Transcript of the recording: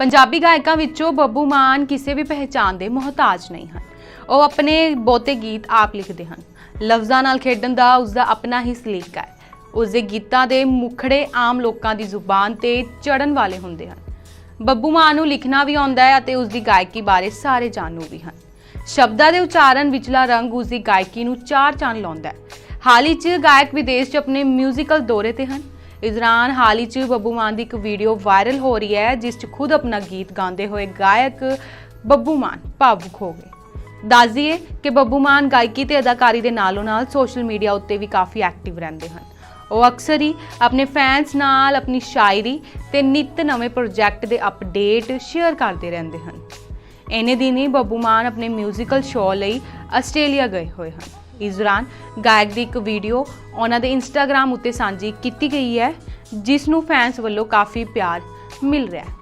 ਪੰਜਾਬੀ ਗਾਇਕਾਂ ਵਿੱਚੋਂ ਬੱਬੂ ਮਾਨ ਕਿਸੇ ਵੀ ਪਹਿਚਾਣ ਦੇ ਮੁਹਤਾਜ ਨਹੀਂ ਹਨ। ਉਹ ਆਪਣੇ ਬਹੁਤੇ ਗੀਤ ਆਪ ਲਿਖਦੇ ਹਨ। ਲਫ਼ਜ਼ਾਂ ਨਾਲ ਖੇਡਣ ਦਾ ਉਸਦਾ ਆਪਣਾ ਹੀ ਸਲੀਕਾ ਹੈ। ਉਸਦੇ ਗੀਤਾਂ ਦੇ ਮੁਖੜੇ ਆਮ ਲੋਕਾਂ ਦੀ ਜ਼ੁਬਾਨ ਤੇ ਚੜਨ ਵਾਲੇ ਹੁੰਦੇ ਹਨ। ਬੱਬੂ ਮਾਨ ਨੂੰ ਲਿਖਣਾ ਵੀ ਆਉਂਦਾ ਹੈ ਅਤੇ ਉਸਦੀ ਗਾਇਕੀ ਬਾਰੇ ਸਾਰੇ ਜਾਣੂ ਵੀ ਹਨ। ਸ਼ਬਦਾਂ ਦੇ ਉਚਾਰਨ ਵਿਚਲਾ ਰੰਗ ਉਸਦੀ ਗਾਇਕੀ ਨੂੰ ਚਾਰ ਚੰਨ ਲਾਉਂਦਾ ਹੈ। ਹਾਲ ਹੀ 'ਚ ਗਾਇਕ ਵਿਦੇਸ਼ 'ਚ ਆਪਣੇ ਮਿਊਜ਼ੀਕਲ ਦੌਰੇ ਤੇ ਹਨ। ਇਸ ਦੌਰਾਨ ਹਾਲ ਹੀ 'ਚ ਬੱਬੂ ਮਾਨ ਦੀ ਇੱਕ ਵੀਡੀਓ ਵਾਇਰਲ ਹੋ ਰਹੀ ਹੈ, ਜਿਸ 'ਚ ਖੁਦ ਆਪਣਾ ਗੀਤ ਗਾਉਂਦੇ ਹੋਏ ਗਾਇਕ ਬੱਬੂ ਮਾਨ ਭਾਵੁਕ ਹੋ ਗਏ। ਦੱਸ ਦਈਏ ਕਿ ਬੱਬੂ ਮਾਨ ਗਾਇਕੀ ਤੇ ਅਦਾਕਾਰੀ ਦੇ ਨਾਲੋਂ ਨਾਲ ਸੋਸ਼ਲ ਮੀਡੀਆ ਉੱਤੇ ਵੀ ਕਾਫੀ ਐਕਟਿਵ ਰਹਿੰਦੇ ਹਨ। ਉਹ ਅਕਸਰ ਹੀ ਆਪਣੇ ਫੈਨਸ ਨਾਲ, ਆਪਣੀ ਸ਼ਾਇਰੀ ਤੇ ਨਿੱਤ ਨਵੇਂ ਪ੍ਰੋਜੈਕਟ ਦੇ ਅਪਡੇਟ ਸ਼ੇਅਰ ਕਰਦੇ ਰਹਿੰਦੇ ਹਨ। ਇਹਨੇ ਹੀ ਬੱਬੂ ਮਾਨ ਆਪਣੇ ਮਿਊਜ਼ੀਕਲ ਸ਼ੋਅ ਲਈ ਆਸਟ੍ਰੇਲੀਆ ਗਏ ਹੋਏ ਹਨ। ਇਸ ਦੌਰਾਨ ਗਾਇਕ ਦੀ ਇੱਕ ਵੀਡੀਓ ਉਹਨਾਂ ਦੇ ਇੰਸਟਾਗ੍ਰam ਉੱਤੇ ਸਾਂਝੀ ਕੀਤੀ ਗਈ ਹੈ, ਜਿਸ ਨੂੰ ਫੈਨਸ ਵੱਲੋਂ ਕਾਫੀ ਪਿਆਰ ਮਿਲ ਰਿਹਾ ਹੈ।